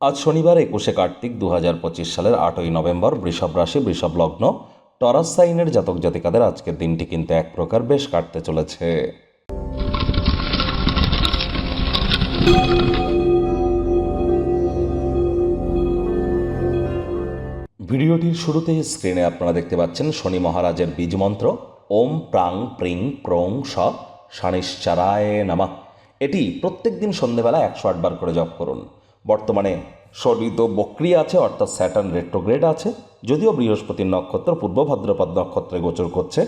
আজ শনিবার একুশে কার্তিক দু হাজার পঁচিশ সালের আটই নভেম্বর বৃষভ রাশি, বৃষভ লগ্ন, টরাস সাইনের জাতক জাতিকাদের আজকের দিনটি কিন্তু এক প্রকার বেশ কাটতে চলেছে। ভিডিওটির শুরুতেই স্ক্রিনে আপনারা দেখতে পাচ্ছেন শনি মহারাজের বীজ মন্ত্র, ওম প্রাং প্রিং প্রং স শানিশ্চারায় নামা। এটি প্রত্যেক দিন সন্ধেবেলা একশো আটবার করে জপ করুন। বর্তমানে শনি তো বক্রি আছে, অর্থাৎ স্যাটার্ন রেট্রোগ্রেড আছে। যদিও বৃহস্পতির নক্ষত্র পূর্ব ভাদ্রপদ নক্ষত্রে গোচর করছে,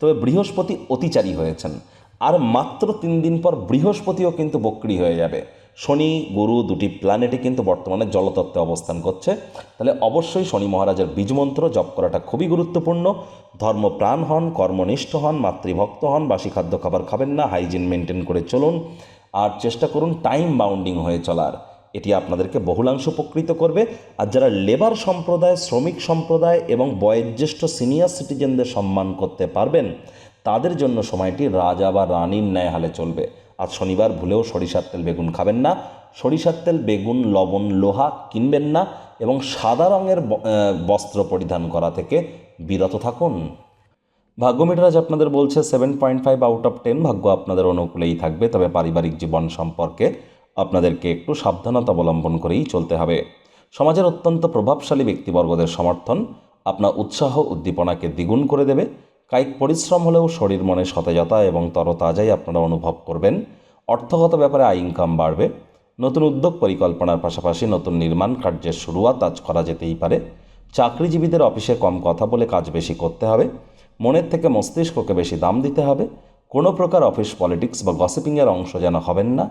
তবে বৃহস্পতি অতিচারী হয়েছেন। আর মাত্র তিন দিন পর বৃহস্পতিও কিন্তু বক্রি হয়ে যাবে। শনি, গুরু দুটি প্ল্যানেটে কিন্তু বর্তমানে জলতত্ত্বে অবস্থান করছে। তাহলে অবশ্যই শনি মহারাজের বীজমন্ত্র জপ করাটা খুবই গুরুত্বপূর্ণ। ধর্মপ্রাণ হন, কর্মনিষ্ঠ হন, মাতৃভক্ত হন, বাসি খাদ্য খাবার খাবেন না হাইজিন মেনটেন করে চলুন। আর চেষ্টা করুন টাইম বাউন্ডিং হয়ে চলার। এটি আপনাদেরকে বহুলাংশ উপকৃত করবে। আর যারা লেবার সম্প্রদায়, শ্রমিক সম্প্রদায় এবং বয়োজ্যেষ্ঠ সিনিয়র সিটিজেনদের সম্মান করতে পারবেন, তাদের জন্য সময়টি রাজা বা রানীর ন্যায় হালে চলবে। আজ শনিবার, ভুলেও সরিষার তেল বেগুন খাবেন না। সরিষার তেল, বেগুন, লবণ, লোহা কিনবেন না এবং সাদা রঙের বস্ত্র পরিধান করা থেকে বিরত থাকুন। ভাগ্য মিটারাজ আপনাদের বলছে seven point five out of ten ভাগ্য আপনাদের অনুকূলেই থাকবে। তবে পারিবারিক জীবন সম্পর্কে আপনাদেরকে একটু সাবধানতা অবলম্বন করেই চলতে হবে। সমাজের অত্যন্ত প্রভাবশালী ব্যক্তিবর্গদের সমর্থন আপনার উৎসাহ উদ্দীপনাকে দ্বিগুণ করে দেবে। কায়িক পরিশ্রম হলেও শরীর মনে সতেজতা এবং তরতাজাই আপনারা অনুভব করবেন। অর্থগত ব্যাপারে আয় ইনকাম বাড়বে। নতুন উদ্যোগ পরিকল্পনার পাশাপাশি নতুন নির্মাণ কার্যের শুরুয়াত আজ করা যেতেই পারে। চাকরিজীবীদের অফিসে কম কথা বলে কাজ বেশি করতে হবে। মনের থেকে মস্তিষ্ককে বেশি দাম দিতে হবে। কোনো প্রকার অফিস পলিটিক্স বা গসিপিংয়ের অংশ যেন হবেন না।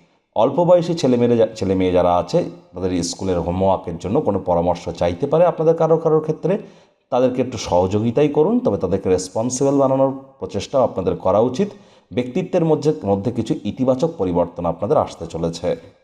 অল্প বয়সী ছেলেমেয়ে যা- ছেলে মেয়ে যারা আছে, তাদের স্কুলের হোমওয়ার্কের জন্য কোনো পরামর্শ চাইতে পারে আপনাদের কারও কারও ক্ষেত্রে। তাদেরকে একটু সহযোগিতাই করুন, তবে তাদেরকে রেসপন্সিবল বানানোর প্রচেষ্টাও আপনাদের করা উচিত। ব্যক্তিত্বের মধ্যে মধ্যে কিছু ইতিবাচক পরিবর্তন আপনাদের আসতে চলেছে।